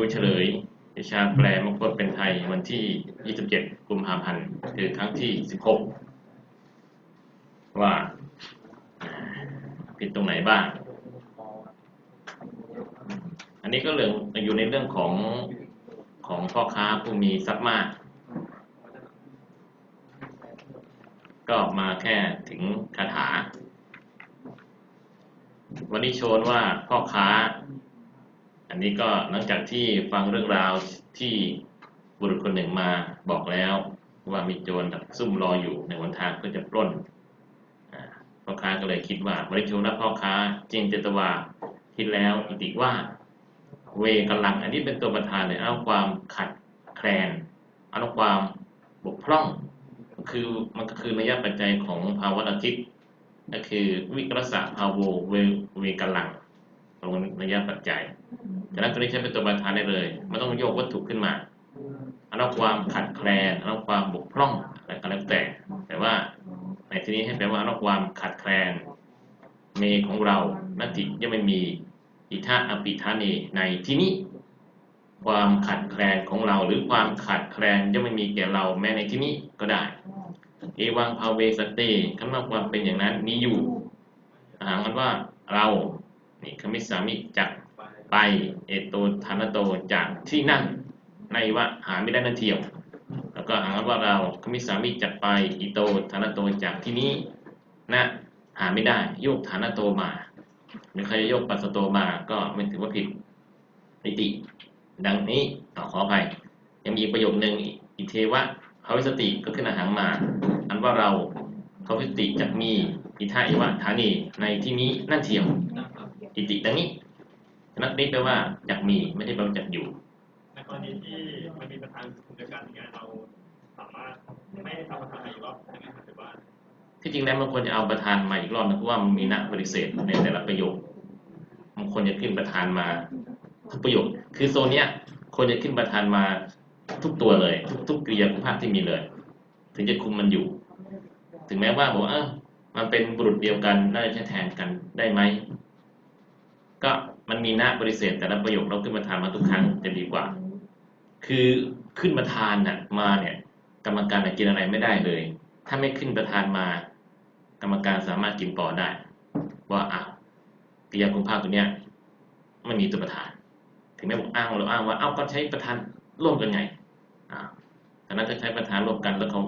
รู้เฉลยวิชาแปลมงคลเป็นไทยวันที่ 27 กุมภาพันธ์คือครั้งที่ 16 ว่าผิดตรงไหนบ้าง อันนี้ก็เรื่องอยู่ในเรื่องของของพ่อค้าผู้มีทรัพย์มาก ก็มาแค่ถึงคาถา วันนี้โชนว่าพ่อค้า อันนี้ก็หลังจากที่ฟังเรื่องราวที่บุรุษคนหนึ่งมาบอกแล้วว่ามีโจรซุ่มรออยู่ในวันทางเพื่อจะปล้นพ่อค้าก็เลยคิดว่าบริโชนและพ่อค้าจินเจตวาคิดแล้วอิติว่า เวกำลัง อันนี้เป็นตัวประธานเลยเอาความขัดแคลนเอาความบกพร่อง คือมันก็คือระยะปัจจัยของภาวะอาทิตย์ก็คือวิกรสะภาโวเวเวกำลังตรงระยะปัจจัย ฉะนั้นตัวนี้ใช้เป็นตัวประธานได้เลยไม่ต้องโยกวัตถุขึ้นมาเอาความขัดแคลนเอาความบกพร่องอะไรก็แล้วแต่ แต่ว่าในที่นี้ให้แปลว่าเอาความขัดแคลนเมของเรานัตติยังไม่มีอิทาอปิธานีในที่นี้ ความขัดแคลนของเรา หรือความขัดแคลนยังไม่มีแก่เราแม้ในที่นี้ก็ได้ เอวังภาเวสติคำว่าความเป็นอย่างนั้นมีอยู่หางมันว่าเรานี่คำมิสามิจัก ไปเอโตธานโตจากที่นั่นในว่าหาไม่ได้นั่นเทียว แล้วก็หางว่าเราคมิสามิจักไปอิโตธานโตจากที่นี้นะหาไม่ได้โยกฐานโตมาหรือใครโยกปัสโตมาก็ไม่ถือว่าผิดนิติ ดังนี้ต่อขออภัยยังมีประโยคหนึ่งอิเทวะเขาวิสติก็ขึ้นอาหารมา อันว่าเราเขาวิสติจะมีอิทาอิวะฐานีในที่นี้นั่นเทียวอิติดังนี้ นักนี้แปลว่าอยากมีไม่ได้แปลว่าอยากอยู่ในกรณีที่มันมีประธานกลุ่มเดียวกันเนี่ยเราสามารถไม่เอาประธานมาอีกรอบได้ไหมครับหรือว่าที่จริงแล้วมันควรจะเอาประธานมาอีกรอบนะเพราะว่ามันมีนักปฏิเสธในแต่ละประโยคมันควรจะขึ้นประธานมาทุกประโยค คือโซนเนี้ยควรจะขึ้นประธานมาทุกตัวเลย ทุกทุกกริยาคุณภาพที่มีเลย ถึงจะคุมมันอยู่ ถึงแม้ว่าบอกว่าเออมันเป็นบุรุษเดียวกันน่าจะใช้แทนกันได้ไหมก็ มันมีหน้าปฏิเสธแต่ละประโยคเราขึ้นประธานมาทุกครั้งจะดีกว่า คือขึ้นประธานน่ะมาเนี่ย กรรมการกินอะไรไม่ได้เลย ถ้าไม่ขึ้นประธานมา กรรมการสามารถกินต่อได้ ว่าอะกิยาคุณภาพตัวเนี้ยไม่มีตัวประธาน ถึงแม้บอกอ้างเราอ้างว่าเอ้าก็ใช้ประธานร่วมกันไงอ่าแต่นั้นก็ใช้ประธานร่วมกันแล้วเขา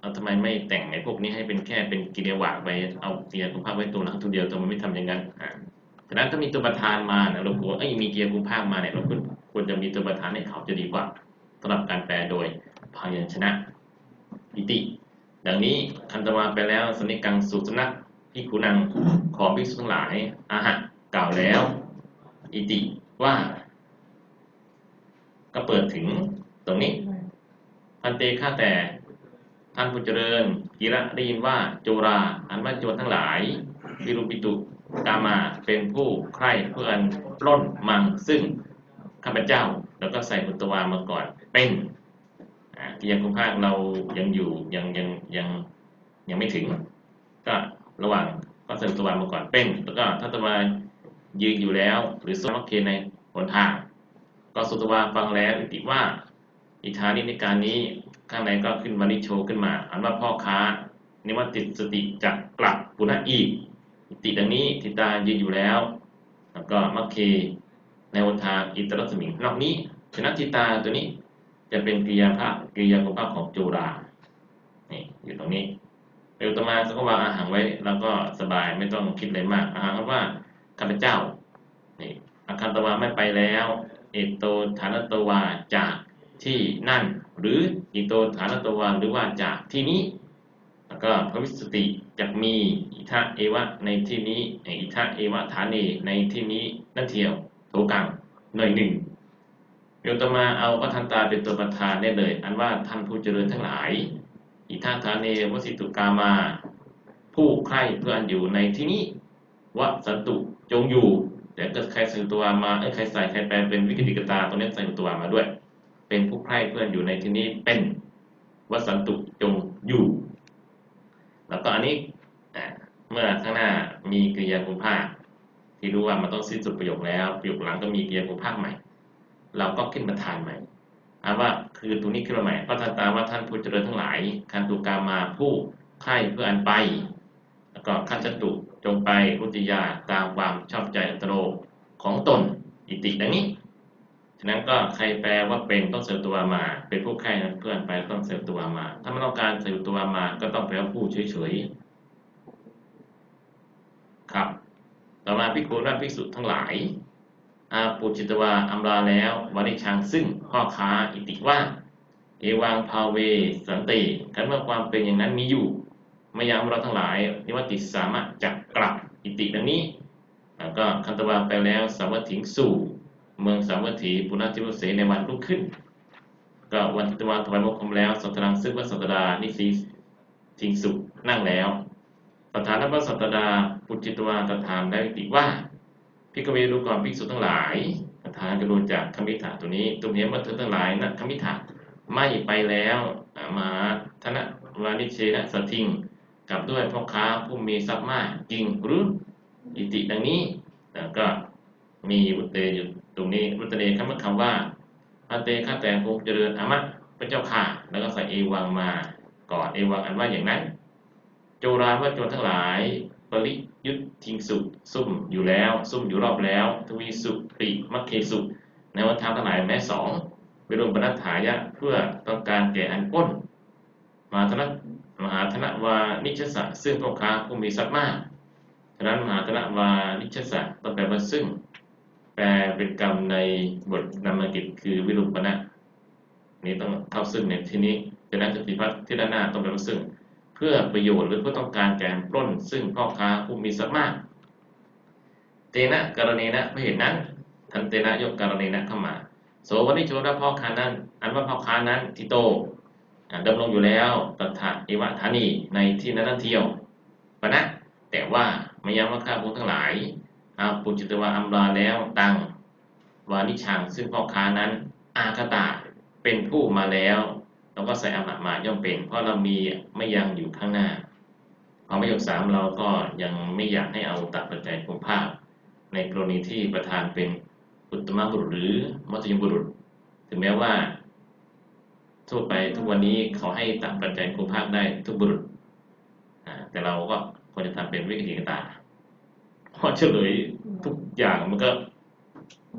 เราทำไมไม่แต่งไอ้พวกนี้ให้เป็นแค่เป็นกิริยาหวากไปเอากิริยาคุณภาพไว้ตัวหลังตัวเดียวทำไมไม่ทำอย่างนั้นอ่าะนั้นถ้ามีตัวประธานมาเนี่ยเราควรเอ้ยมีเกิริยาคุณภาพมาเนี่ยเราควรจะมีตัวประธานให้เขาจะดีกว่าสำหรับการแปลโดยพยัญชนะอิติ ดังนี้คันตมาไปแล้วสนิกังสุสนักพิคุนังขอภิกษุทั้งหลายอาหะกล่าวแล้ว อิติว่า ก็เปิดถึงตรงนี้พันเตฆ่าแต่ท่านผู้เจริญกีระได้ยินว่าโจราอันว่าโจรทั้งหลายวิรุปิตุ กามาเป็นผู้ใคร่เพื่อนปล้นมังซึ่งข้าพเจ้า แล้วก็ใส่บุตรวามาก่อนเป็นกิยาคุณภาคเรายังอยู่ยังยังยังยังไม่ถึง ก็ระหว่างก็ใส่บุตรวามาก่อนเป็น แล้วก็ทัตวายืนอยู่แล้ว หรือสมัคเคในหนทาง ก็สุตวาฟังแล้วอิติว่าอิทานิในการนี้ข้างในก็ขึ้นมานิโชขึ้นมา อันว่าพ่อค้านิวัติสติจะกลับปุณะอีก ติดังนี้ทิตายืนอยู่แล้ว แล้วก็มัคเคในวันทางอิตรสมิงนอกนี้ฉะนั้นทิตาตัวนี้จะเป็นกิริยาภาพกิริยาภาพของโจรานี่อยู่ตรงนี้เอลตมาเขาก็วางอาหารไว้ แล้วก็สบายไม่ต้องคิดอะไรมากอาหารว่าข้าพเจ้านี่อาคันตวาไม่ไปแล้ว เอโตฐานตวาจากที่นั่น หรืออิโตฐานตวาหรือว่าจากที่นี้ แล้วก็พระวิสติจะมีอิทะเอวะในที่นี้อิทะเอวะฐานเนในที่นี้นั่นเทียวโถกังหน่อยหนึ่งโยตมาเอาพระทันตาเป็นตัวประธานได้เลย อันว่าท่านผู้เจริญทั้งหลาย อิทาฐานเนวสิตุกามา ผู้ใคร่เพื่อนอยู่ในที่นี้วสันตุจงอยู่แต่เก็ใครใส่ตัวมาเอ้ยใครใส่ใครแปลเป็นวิกิติกตาตรงนี้ใส่ตัวมาด้วย เป็นผู้ใคร่เพื่อนอยู่ในที่นี้เป็นวสันตุจงอยู่ แล้วก็อันนี้เมื่อข้างหน้ามีกริยาคุณภาค ที่รู้ว่ามันต้องสิ้นสุดประโยคแล้ว ประโยคหลังก็มีกริยาคุณภาคใหม่ เราก็ขึ้นประธานใหม่อาว่าคือตรงนี้ขึ้นมาใหม่ก็ท่านตามว่าท่านผู้เจริญทั้งหลายคันตุกามาผู้ใคร่เพื่ออันไป แล้วก็ขันจตุจงไปรุติยาตามความชอบใจอัตโนของตนอิติดังนี้ ฉะนั้นก็ใครแปลว่าเป็นต้องเสริมตัวมา เป็นผู้ใคร่นั้นเพื่อนไปต้องเสริมตัวมา ถ้าไม่ต้องการเสริมตัวมาก็ต้องแปลว่าผู้เฉยๆครับ ต่อมาพิคูนันภิกษุทั้งหลายอาปุจิตวาอัมราแล้ววานิชังซึ่งพ่อค้าอิติว่า เอวังภาเว สันติกันว่าความเป็นอย่างนั้นมีอยู่ไม่ยังเราทั้งหลายนิวัติสามารถจักกลับอิติดังนี้แล้วก็คันตวาไปแล้วสาวัตถิงสู่ เมืองสาวัตถีปุณจิวเสในวันรุ่งขึ้น ก็วันทิตวาถวายมงคลแล้วสัตรังซึ่งพระสัตดานิสีทิงสุนั่งแล้วสถานพระสัตดาปุจิตวาตถามได้ติว่าพิกเวรู้ก่อนภิกษุทั้งหลายประธานจะรู้จากคมิถาตัวนี้ตุมเห็นว่าเธอทั้งหลายนะคมิถาไม่ไปแล้วมหาธนวานิเชนะสทิงกลับด้วยพ่อค้าผู้มีทรัพย์มากจริงหรืออิติดังนี้แล้วก็มีอุตเตอยู่ ตรงนี้อุตเตคำว่าคำว่าพันเตข้าแต่พงเจริญอามะพระเจ้าค่ะแล้วก็ใส่เอวังมาก่อนเอวังอันว่าอย่างนั้น โจรานว่าโจรทั้งหลายปริยุทธิงสุซุ่มอยู่แล้ว ซุ่มอยู่รอบแล้ว ทวีสุปริมัคเคสุในวันทางทั้งหลายแม้สองไปรวมปนัฏฐายะเพื่อต้องการแก่อันก้นมหาธนมหาธนวานิชสะซึ่งพ่อค้าผู้มีทรัพย์มาก ฉะนั้นมหาธนวานิชสะต้องแปลว่าซึ่ง แปลเป็นกรรมในบทนามกิจคือวิรุปนะนี่ต้องเข้าซึ่งในที่นี้ฉะนั้นสติพัฒน์ที่ด้านหน้าต้องแปลว่าซึ่ง เพื่อประโยชน์หรือเพื่อต้องการแกมปล้น ซึ่งพ่อค้าผู้มีทรัพย์มาเตนะกรณีนะไม่เห็นนั้นทันเตนะยกกรณีนะเข้ามาโสวันิโชรพ่อค้านั้น อันว่าพ่อค้านั้นทิโตดำรงอยู่แล้วตัถะเอวะธานีในที่นั้นเที่ยวปะนะแต่ว่าไม่ย้ำว่าข้าพวกทั้งหลาย อาปุจิตวาอัมราแล้วตังวานิชังซึ่งพ่อค้านั้น อาคตาเป็นผู้มาแล้วเราก็ใส่อาหะมาย่อมเป็น เพราะเรามีไม่ยังอยู่ข้างหน้าพอประโยคสามเราก็ยังไม่อยากให้เอาตัดปัจจัยคงภาพในกรณีที่ประธานเป็นอุตตมบุรุษหรือมัธยมบุรุษ ถึงแม้ว่า ทั่วไปทุกวันนี้เขาให้ตัดปัจจัยคงภาพได้ทุกบุรุษแต่เราก็ควรจะทำเป็นวิกฤตตา เพราะเฉลยทุกอย่างมันก็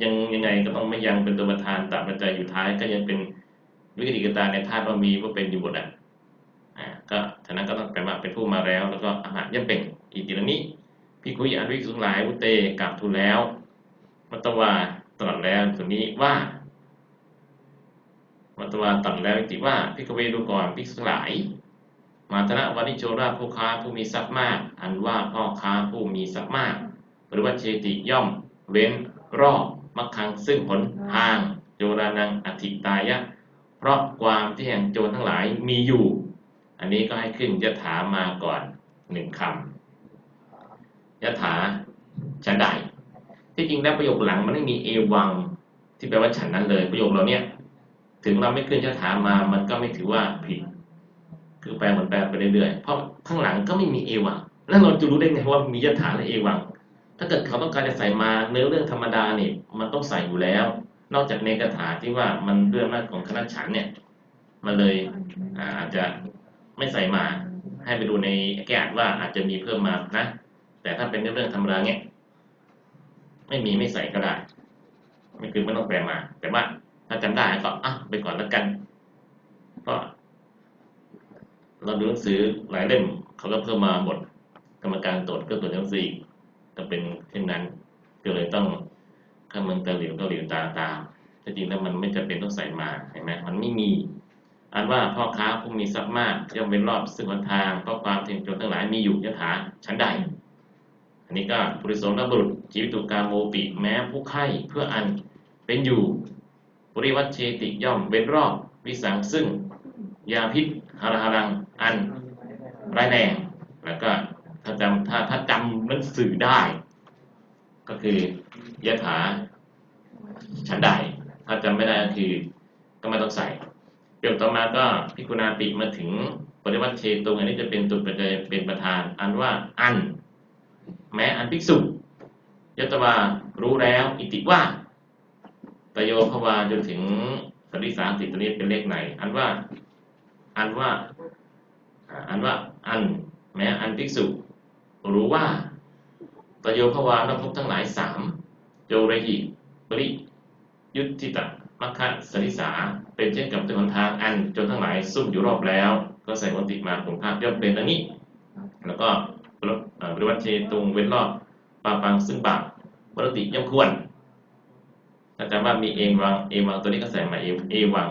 ยังยังไงก็ต้องไม่ยังเป็นตัวประธานตัดปัจจัยอยู่ท้ายก็ยังเป็นวิกฤตตาในธาตุว่ามีว่าเป็นอยู่หมดอะอ่าก็ฉะนั้นก็ต้องแปลว่าเป็นผู้มาแล้ว แล้วก็อาหารย่อมเป็นอีกทีละนี้พี่คุยอันวิกษุงหลายวุเตกลับทูลแล้วมัตตวาตรัสแล้วตัวนี้ว่ามัตตวาตรัสแล้วติว่าพิกเวดูก่อนภิกษุงหลาย มาธนะวันิโจราผู้ค้าผู้มีทรัพย์มาก อันว่าพ่อค้าผู้มีทรัพย์มาก หรือว่าเชติย่อม เว้นรอบมักคังซึ่งผลทางโจรานังอธิตายะ เพราะความที่แห่งโจรทั้งหลายมีอยู่ อันนี้ก็ให้ขึ้นยถามาก่อนหนึ่งคำยถาฉันใดที่จริงแล้วประโยคหลังมันไม่มีเอวังที่แปลว่าฉันนั้นเลยประโยคเราเนี่ยถึงเราไม่ขึ้นยถามามันก็ไม่ถือว่าผิดคือแปลเหมือนแปลไปเรื่อยๆเพราะข้างหลังก็ไม่มีเอวังแล้วเราจะรู้ได้ไงว่ามียถาและเอวัง ถ้าเกิดเขาต้องการจะใส่มาเนื้อเรื่องธรรมดาเนี่ยมันต้องใส่อยู่แล้ว นอกจากในคาถาที่ว่ามันเรื่องมากของคณะฉันเนี่ย มันเลยอาจจะไม่ใส่มา ให้ไปดูในแก้อัดว่าอาจจะมีเพิ่มมานะ แต่ถ้าเป็นเรื่องธรรมดาเนี่ยไม่มีไม่ใส่ก็ได้ไม่คือไม่ต้องแปลมา แต่ว่าถ้าจำได้ก็อะไปก่อนแล้วกันก็เราดูหนังสือหลายเล่มเขาก็เพิ่มมาหมดกรรมการตรวจก็ตรวจหนังสือ อีกก็เป็นเช่นนั้นก็เลยต้องข้าเมืองตะหลิวตะหลิวตาตามแต่จริงแล้วมันไม่จำเป็นต้องใส่มาเห็นไหมมันไม่มีอันว่าพ่อค้าผู้มีทรัพย์มากย่อมเป็นรอบซึ่งหนทางเพราะความเทียงจนทั้งหลายมีอยู่ยถาชั้นใด อันนี้ก็บริสงนบุรุษชีวิตุกาโมปิแม้ผู้ไข้เพื่ออันเป็นอยู่บริวัตเชติย่อมเว้นรอบวิสังซึ่ง ยาพิษหาราหารังอันร้ายแรงแล้วก็ ถ้าจำถ้าถ้าจำหนังสือได้ ก็คือยะถาชั้นใด ถ้าจำไม่ได้ก็คือก็ไม่ต้องใส่ประโยคต่อมาก็พิกุณาปิมาถึงปริวัติเชตรงอันนี้จะเป็นตุปัจจัยเป็นประธาน อันว่าอัน แม้อันภิกษุยตวารู้แล้ว อิติว่าตโยภวาจนถึงสริสาติตัวนี้เป็นเลขไหน อันว่า อันว่า อันว่า อัน แม้อันภิกษุ รู้ว่าตโยภวานภพทั้งหลายสามโจระหิปริยุทธิตะมัคคะสริสา เป็นเช่นกับตัวหนทางอันจนทั้งหลายซุ่มอยู่รอบแล้ว ก็ใส่วันติมาผมภาพย่อมเป็นดังนี้ แล้วก็ปริวัติเชตุงเว้นรอบปาปังซึ่งบาปปกติย่อมควรอาจารย์ว่ามีเอวังเอวังตัวนี้ก็ใส่มาเอเอวัง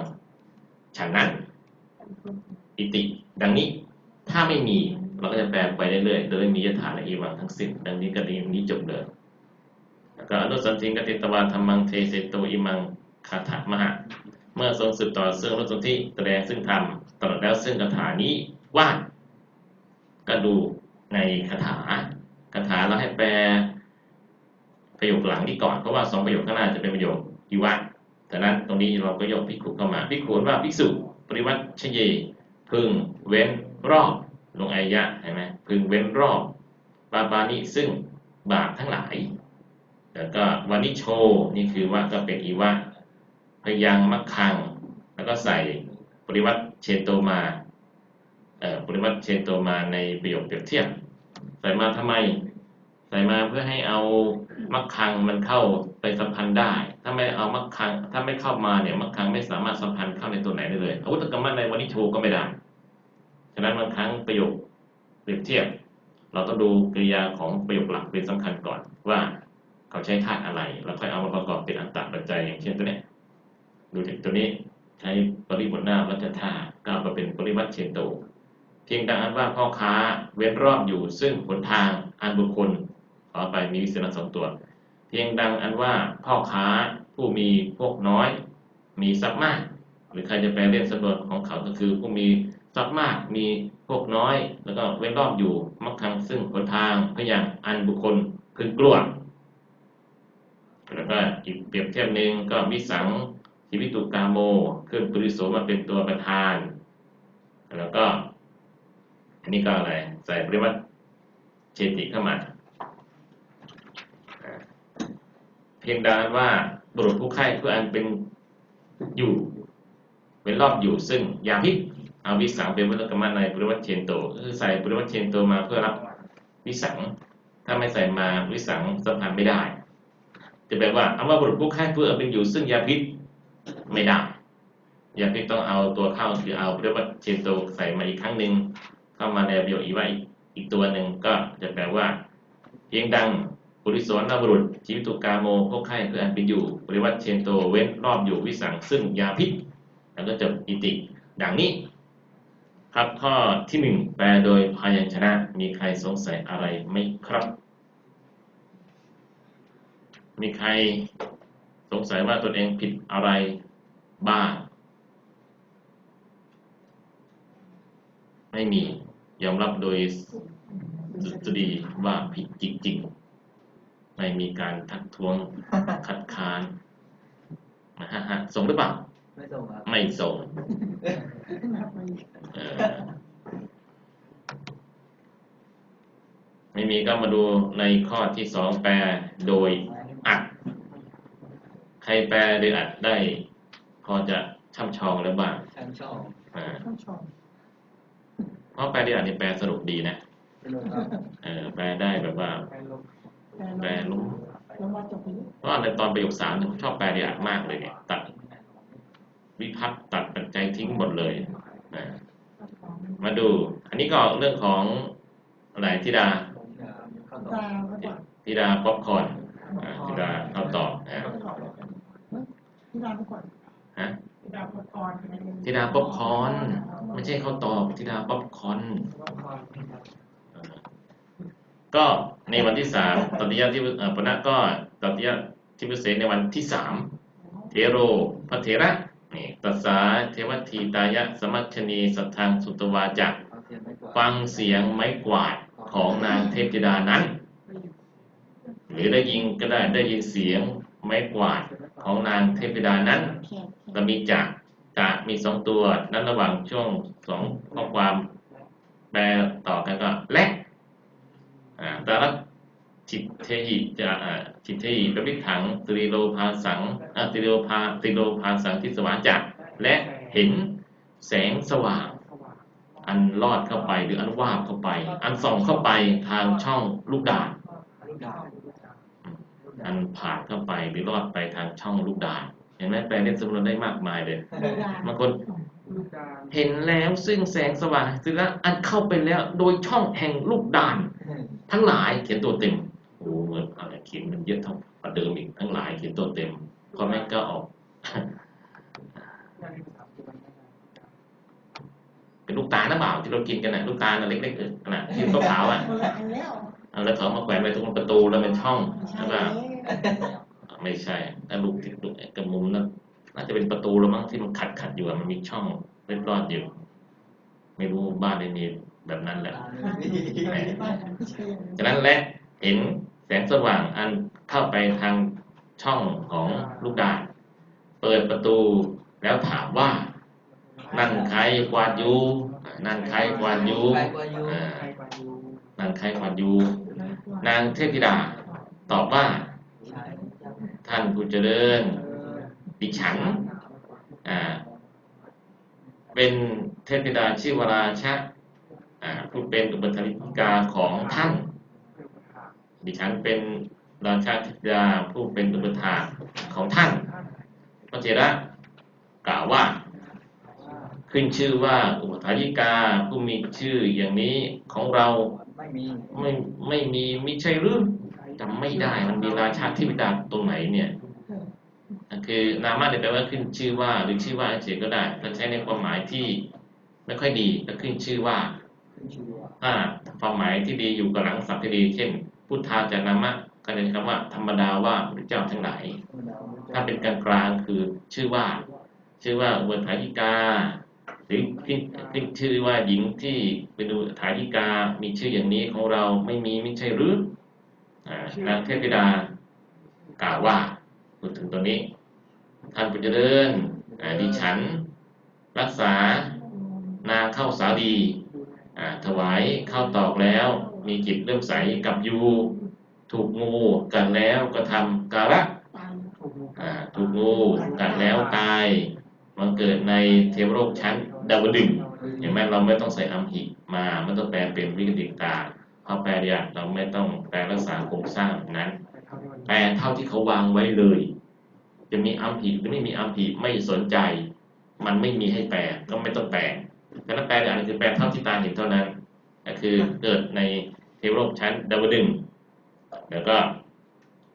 ฉันนั้น อิติ ดังนี้ ถ้าไม่มี เราก็จะแปลไปเรื่อยๆ โดยไม่มียถาและเอวังทั้งสิ้น ดังนี้ก็ดีนี้จบเลยแล้วก็อนุสันติกติตวาธรรมังเทเสโตอิมังคาถามหะ เมื่อทรงสืบต่อซึ่งอนุสนธิแสดงซึ่งธรรมตลอดแล้วซึ่งคาถานี้ว่าก็ดูในคาถาคาถาเราให้แปลประโยคหลังนี้ก่อนเพราะว่าสองประโยคข้างหน้าจะเป็นประโยคอีวะแต่นั้นตรงนี้เราก็ยกพิกุเข้ามาพิกุว่าภิกษุปริวัติชเย พึงเว้นรอบ ลงอายะเห็นไหมพึงเว้นรอบบาบานิซึ่งบาปทั้งหลาย แล้วก็วานิโชนี่คือว่าก็เป็นอีวะพยังมักคัง แล้วก็ใส่ปริวัติเชโตมาเอ่อปริวัติเชโตมาในประโยคเปรียบเทียบ ใส่มาทำไม ใส่มาเพื่อให้เอามักคังมันเข้าไปสัมพันธ์ได้ ถ้าไม่เอามักคัง ถ้าไม่เข้ามาเนี่ยมักคังไม่สามารถสัมพันธ์เข้าในตัวไหนได้เลยอาวุธกรรมะในวานิโชก็ไม่ได้ ฉะนั้นบางครั้งประโยคเปรียบเทียบ เราต้องดูกริยาของประโยคหลักเป็นสำคัญก่อนว่าเขาใช้ธาตุอะไร แล้วค่อยเอามาประกอบเป็นอันตรปัจจัยอย่างเช่นตัวนี้ดูถึงตัวนี้ใช้ปริบทหน้าวัฏธาตุก็เอามาเป็นปริวัติเชนโตเพียงดังนั้นว่าพ่อค้าเว้นรอบอยู่ซึ่งหนทางอันบุคคลขอไปมีวิเศษณสองตัว เพียงดังอันว่าพ่อค้าผู้มีพวกน้อย มีทรัพย์มาก หรือใครจะแปลเล่นสำนวนของเขาก็คือผู้มี ทรัพย์มากมีพวกน้อย แล้วก็เว้นรอบอยู่มักคังซึ่งหนทางพยางอันบุคคลพึงกลัวแล้วก็อีกเปรียบเทียบหนึ่งก็วิสังชีวิตุกาโมขึ้นปริโสมาเป็นตัวประธาน แล้วก็ อันนี้ก็อะไรใส่ปริวัติเจติเข้ามาอ่าเพียงดังนั้นว่าบุรุษผู้ไข้เพื่ออันเป็นอยู่เป็นรอบอยู่ซึ่งยาพิษ เอาวิสังเป็นวัตกรรมในปริวัติเชนโตคือใส่ปริวัติเชนโตมาเพื่อรับวิสัง ถ้าไม่ใส่มาวิสังสัมพันธ์ไม่ได้ จะแปลว่าเอาว่าบุรุษผู้ไข้เพื่อเป็นอยู่ซึ่งยาพิษไม่ได้ยาพิษต้องเอาตัวเข้าคือเอาปริวัติเชนโตใส่มาอีกครั้งหนึ่งเข้ามาในประโยคอีกว่าอีกตัวหนึ่งก็จะแปลว่าเพียงดังปุริสวนบุรุษชีวิตุกาโมพวกไข้เพื่ออันเป็นอยู่ปริวัติเชนโตเว้นรอบอยู่วิสังซึ่งยาพิษแล้วก็จบอิติ ดังนี้ ครับข้อที่หนึ่งแปลโดยพยัญชนะ มีใครสงสัยอะไรไหมครับ มีใครสงสัยว่าตนเองผิดอะไรบ้างไม่มียอมรับโดยสุจดีว่าผิดจริงๆ ไม่มีการทักท้วงคัดค้านนะฮะฮะส่งหรือเปล่า ไม่ส่งครับไม่ส่งเออไม่มีก็มาดูในข้อที่สองแปลโดยอัด ใครแปลโดยอัดได้ พอจะช่ำชองแล้วบ้างชั้นชอบอ่าต้องชอบเพราะแปลโดยอัดนี่แปลสรุปดีนะเป็นลมครับเออแปลได้แบบว่าแฟนลมแปลรู้แล้วว่าจะไปเพราะว่าในตอนประโยคสามเนี่ยผมชอบแปลโดยอัดมากเลยเนี่ยตัด วิพัฒน์ตัดปัจจัยทิ้งหมดเลยนะมาดู อันนี้ก็เรื่องของอะไรธิดาผมจะเข้าต่อตาแล้วก็ธิดาป๊อปคอร์นอ่าธิดาเข้าตอบนะที่ดาวก่อนฮะที่ดาวก่อนธิดาป๊อปคอร์นไม่ใช่เข้าตอบธิดาป๊อปคอร์นเออก็ในวันที่สามตติยะที่เอ่อปณะก็ตติยะที่พิเศษในวันที่สามเทโรพระเถระนี่ ตัสสาเทวทีตายะสมัชชนีสัทธังสุตวาจักฟังเสียงไม้กวาดของนางเทพธิดานั้น หรือได้ยินก็ได้ได้ยินเสียงไม้กวาดของนางเทพธิดานั้นแขกเรามีจากจากมีสองตัวนั้นระหว่างช่วงสองข้อความแปลต่อกันก็และอ่าตาลัท จิตเทหิจะอ่าจิตเทหิประวิถังตรีโลภาสังอ่าตรีโลภาตรีโลภาสังทิสวาจักและเห็นแสงสว่าง อันลอดเข้าไปหรืออันวาบเข้าไป อันส่องเข้าไปทางช่องลูกดาศลูกดาวอันผ่านเข้าไปหรือลอดไปทางช่องลูกดาศเห็นไหมแปลเล่นสำนวนได้มากมายเลยบางคนเห็นแล้วซึ่งแสงสว่างซึ่งละอันเข้าไปแล้วโดยช่องแห่งลูกดาน ทั้งหลายเขียนตัวเต็มโอ้ เหมือนอะไรเขียนมันเยอะเท่ากว่าเดิมอีกทั้งหลายเขียนตัวเต็มพอแม่ก็ออก เป็นลูกตาลนะเปล่าที่เรากินกันนะลูกตาเล็กๆเออขนาดที่ขาวอะแล้วเขามาแขวนไว้ตรงประตูแล้วเป็นช่องใช่ใช่แล้ป่ะวไม่ใช่ถ้าลูกที่ลูกกระมุมนั้นน่าจะเป็นประตูแล้วมั้งที่มันขัดขัดๆอยู่มันมีช่องเล็ดรอดอยู่ไม่รู้บ้านในนี้แบบนั้นแหละบ้านของพี่เชนฉะนั้นและเห็น งสว่างอันเข้าไปทางช่องของลูกดาศเปิดประตูแล้วถามว่า นั่นใครกวาดอยู่นั่นใครกวาดอยู่ใครกว่าอยู่อ่านั่นใครกวาดอยู่นางเทพธิดา ตอบว่าใช่ท่านผู้เจริญดิฉันอ่าเป็นเทพธิดาชื่อวราชะอ่าผู้เป็นอุปถาริกาของท่าน ดิฉันเป็นราชาธิดาผู้เป็นอุปถาของท่านพระเถระกล่าวว่า ขึ้นชื่อว่าอุปถายิกาผู้มีชื่ออย่างนี้ของเราไม่มีไม่ไม่มีมิใช่หรือจำไม่ได้มันมีราชาธิดาตรงไหนเนี่ยคือนามะเนี่ยแปลว่าขึ้นชื่อว่าหรือชื่อว่าเฉยก็ได้ถ้าใช้ในความหมายที่ไม่ค่อยดีก็ขึ้นชื่อว่าขึ้นชื่อว่าถ้าความหมายที่ดีอยู่กับหลังศัพท์ที่ดี เช่น พุทธาจารามะก็จะใช้คำว่า ธรรมดาว่าพระเจ้าทั้งหลายถ้าเป็นกลางกลางคือชื่อว่า ชื่อว่าอุปถายิกาหรือขึ้นขึ้นชื่อว่าหญิงที่เป็นอุถายิกา มีชื่ออย่างนี้ของเราไม่มีไม่ใช่หรืออ่านางเทพธิดากล่าวว่าพูดถึงตัวนี้ ท่านผู้เจริญดิฉัน รักษานาเข้าสาลีอ่าถวายข้าวตอกแล้ว มีจิตเริ่อมใสกับยูถูกงูกัดแล้วก็ทำการะถูกงูกัดแล้วตายมันเกิดในเทวโลกชั้นดาวดึงส์เห็นไหมเราไม่ต้องใส่อัมหิมาไม่ต้องแปลเป็นวิกฤตกาเพราแปลเนี่ยเราไม่ต้องแปลรักษาโครงสร้างนั้นแปลเท่าที่เขาวางไว้เลย จะมีอัมหิหรือไม่มีอัมหิไม่สนใจ มันไม่มีให้แปลก็ไม่ต้องแปลฉะนั้นแปลเนี่ยคือแปลเท่าที่ตาเห็นเท่านั้น ก็คือเกิดในเทวโลกชั้นดาวดึง แล้วก็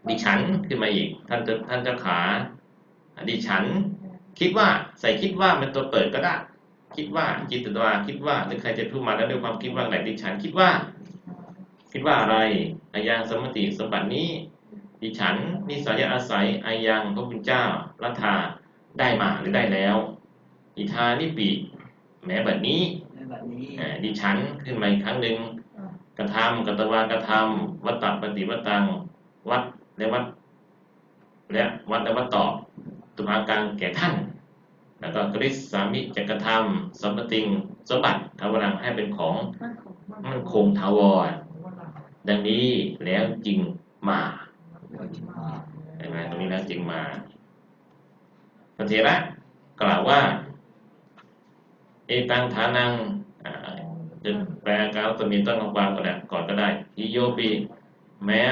ดิฉันขึ้นมาอีก ท่านจ้าท่านเจ้าขาดิฉัน คิดว่าใส่คิดว่าเป็นตัวเปิดก็ได้ คิดว่าจิตตวาคิดว่าหรือใครจะพูดมาแล้วด้วยความคิดว่าไหนดิฉัน คิดว่า คิดว่าอะไรอายังสมมติสมบัตินี้ดิฉันนิสัยอาศัยอายังพระพุทธเจ้ารัฐาได้มาหรือได้แล้วอิทานิปีแม้บัดนี้ แบบนี้อ่าดิฉันขึ้นมาอีกครั้งหนึ่งกระทำกตวากระทำวัตตปฏิวัตตังวัดและวัดและวัดและวัดตอบตุภากังแก่ท่าน แล้วก็กริสสามิจักรธรรมสมปติงสมบัติทวรังให้เป็นของมั่นคงทาวร ดังนี้แล้วจริงมาเราจึงมาเห็นไหมตรงนี้แล้วจริงมาพระเถระกล่าวว่าเอตังฐานังอ่า จะแปลการตัวนี้ต้องความก่อนนะก่อนก็ได้อิโยปีแม้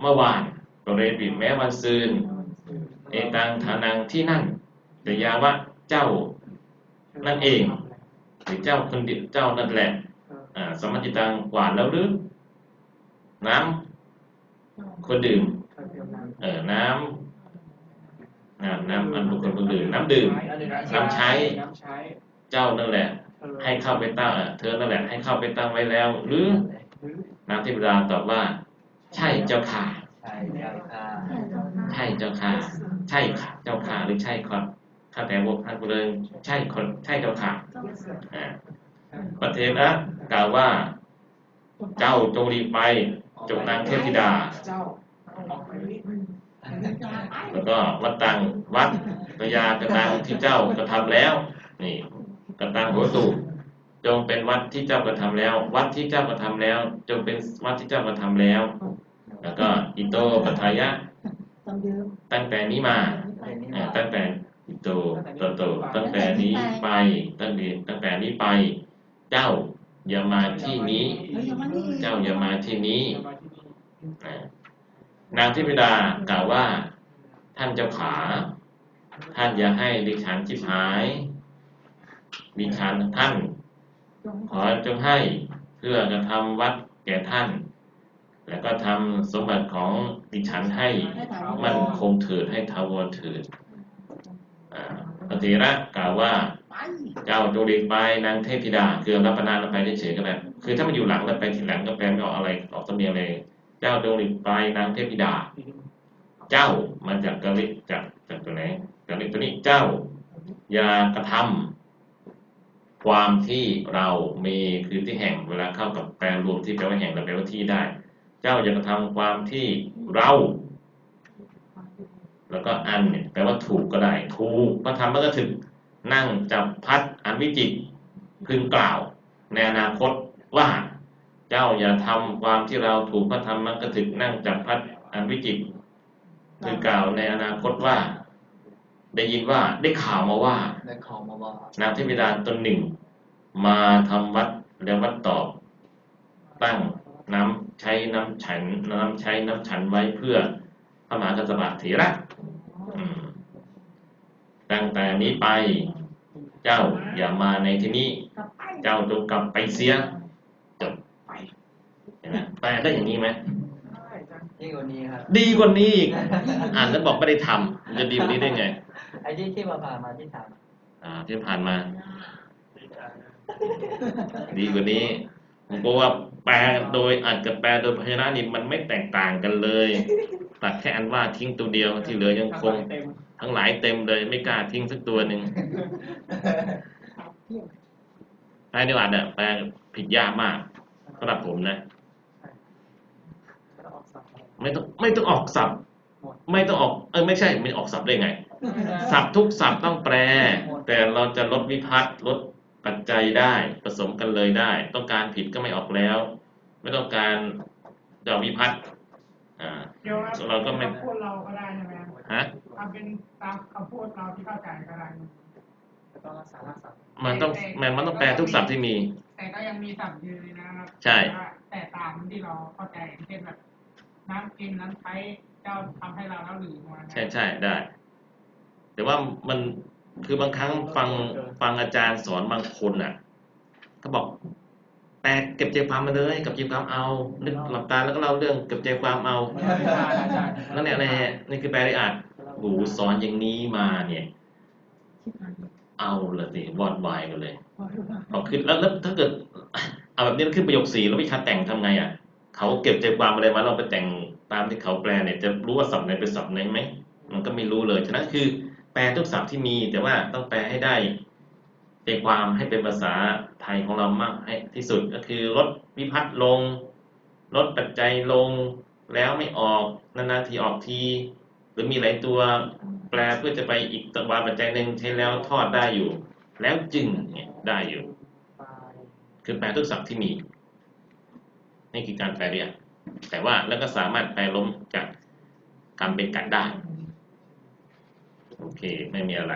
เมื่อวานก็เรปีแม้วันซืนเอตังฐานังที่นั่นเดยาวะเจ้านั่นเองหรือเจ้าคนเดียวเจ้านั่นแหละอ่าสมมติตังกวาดแล้วหรือ น้ำคนดื่มเออน้ำน้ำน้ำอันบุคคลคนดื่มน้ำดื่มน้ำใช้น้ำใช้เจ้านั่นแหละ ให้เข้าไปตั้งเอ่อเธอนั่นแหละให้เข้าไปตั้งไว้แล้ว หรือนางเทพดาตอบว่า ใช่เจ้าค่ะ ใช่เจ้าค่ะใช่เจ้าค่ะ ใช่ค่ะ เจ้าค่ะหรือใช่ครับข้าแต่พวกท่านผู้เริญใช่คนใช่เจ้าค่ะอ่าพระเทระกล่าวว่า เจ้าจงรีบไปจงนางเทพธิดาเจ้าออกไปแล้วก็วัดตังวัดพยากระตังที่เจ้ากระทำแล้ว นี่ กระตังโหตุจงเป็นวัดที่เจ้ากระทำแล้ว วัดที่เจ้ากระทำแล้ว จงเป็นวัดที่เจ้ากระทำแล้ว แล้วก็อิโตปัทายะ ตั้งแต่นี้มาตั้งแต่อิโตโตโตตั้งแต่นี้ไป ตั้งแต่ตั้งแต่นี้ไป เจ้าอย่ามาที่นี้ เจ้าอย่ามาที่นี้ นางทิพดากล่าวว่า ท่านเจ้าขา ท่านอย่าให้ดิฉันจิบหาย ดิฉันท่าน ขอจงให้เพื่อกระทำวัดแก่ท่าน แล้วก็ทำสมบัติของดิฉันให้มันคงเถิดให้ทาวรเถิดอ่าพระเถระกล่าวว่าเจ้าจงหลีกไปนางเทพธิดาคือรับประนานล้วไปเฉยๆก็ได้คือถ้ามันอยู่หลังแล้วไปทีหลังก็แปลไม่ออกอะไรออกสำเนียงเลย เจ้าจงหลีกไปนางเทพธิดา เจ้ามาจากกะลิจากจากตัวไหนกะลิตัวนี้เจ้า อย่ากระทำ ความที่เรามีคือที่แห่งเวลาเข้ากับแปลรวมที่แปลว่าแห่งและแปลว่าที่ได้ เจ้าอย่ากระทำความที่เรา แล้วก็อันเนี่ยแปลว่าถูกก็ได้ถูกพระธรรมก็ถึงนั่งจับพัดอันวิจิตรพึงกล่าว ในอนาคตว่าเจ้าอย่าทำความที่เราถูกพระธรรมก็ถึกนั่งจับพัดอันวิจิตรพึงกล่าวในอนาคตว่า ได้ยินว่าได้ข่าวมาว่าได้ข่าวมาว่านางเทพธิดาตนหนึ่ง มาทำวัดแล้ววัดตอบ ตั้งน้ำใช้น้ำฉัน น้ำใช้น้ำฉันไว้เพื่อพระมหากัสสปะเถระอืมตั้งแต่นี้ไป เจ้าอย่ามาในที่นี้กลับไปเจ้าจงกลับไปเสียจบไปเห็นไหมแปลได้อย่างนี้ไหมยิ่งกว่านี้ครับดีกว่านี้อีกอ่านแล้วบอกไม่ได้ทำมันจะดีกว่านี้ได้ไง ไอ้ที่ที่มาผ่านมาที่ถามอ่าที่ผ่านมา ดีกว่านี้ผมก็ว่าแปลโดยอาจกับแปลโดยพยัญชนะนี่มันไม่แตกต่างกันเลยตัดแค่อันว่าทิ้งตัวเดียวที่เหลือยังคงเต็มทั้งหลายเต็มเลยไม่กล้าทิ้งสักตัวหนึ่งแปลเดียวอันเนี่ยแปลผิดยากมากสำหรับผมนะ ไม่ต้องไม่ต้องออกศัพท์ไม่ต้องออก เออไม่ใช่ไม่ออกศัพท์ได้ไง ศัพท์ทุกศัพท์ต้องแปล แต่เราจะลดวิพัฒน์ลดปัจจัยได้ผสมกันเลยได้ ต้องการผิดก็ไม่ออกแล้ว ไม่ต้องการจะวิพัฒน์อ่าเดี๋ยวเราก็ไม่คำพูดเราก็ได้ใช่ไหมครับฮะทำเป็นตามคำพูดเราที่เข้าใจก็ได้ต้องรักษารักษามันต้องมันมันต้องแปลทุกศัพท์ที่มี แต่ก็ยังมีศัพท์ยืนนะครับ ใช่แต่ว่าแต่ตามที่เราเข้าใจอย่างเช่นแบบน้ำกินน้ำใช้เจ้าทำให้เราแล้วหรือมาใช่ใช่ได้ แต่ว่ามันคือบางครั้งฟังฟังอาจารย์สอนบางคนอะเขาบอกแปลเก็บใจความมาเลยเก็บใจความเอานึกหลับตาแล้วก็เล่าเรื่องเก็บใจความเอานั่นเนี่ยนี่นี่คือแปลได้อ่านโอ้โหสอนอย่างนี้มาเนี่ย เอาละสิวอดวายกันเลยเอาขึ้นแล้วแล้วถ้าเกิดเอาแบบนี้ขึ้นประโยคสี่แล้ววิชาแต่งทำไงอะเขาเก็บใจความอะไรมาเราไปแต่งตามที่เขาแปลเนี่ยจะรู้ว่าศัพท์ไหนเป็นศัพท์ไหนไหมมันก็ไม่รู้เลยฉะนั้นคือแป ลทุกศัพท์ที่มี แต่ว่าต้องแปลให้ได้ใจความให้เป็นภาษาไทยของเรามากที่สุดก็คือลดวิพัฒน์ลงลดปัจจัยลงแล้วไม่ออกนานๆทีออกที หรือมีหลายตัวแปลเพื่อจะไปอีกตัวปัจจัยหนึ่งใช้แล้วทอดได้อยู่ แล้วจึงเนี่ยได้อยู่ คือแปลทุกศัพท์ที่มีนี่คือการแปลเรียกแต่ว่าแล้วก็สามารถแปลล้มจากคำเป็นกันได้ โอเค ไม่มีอะไร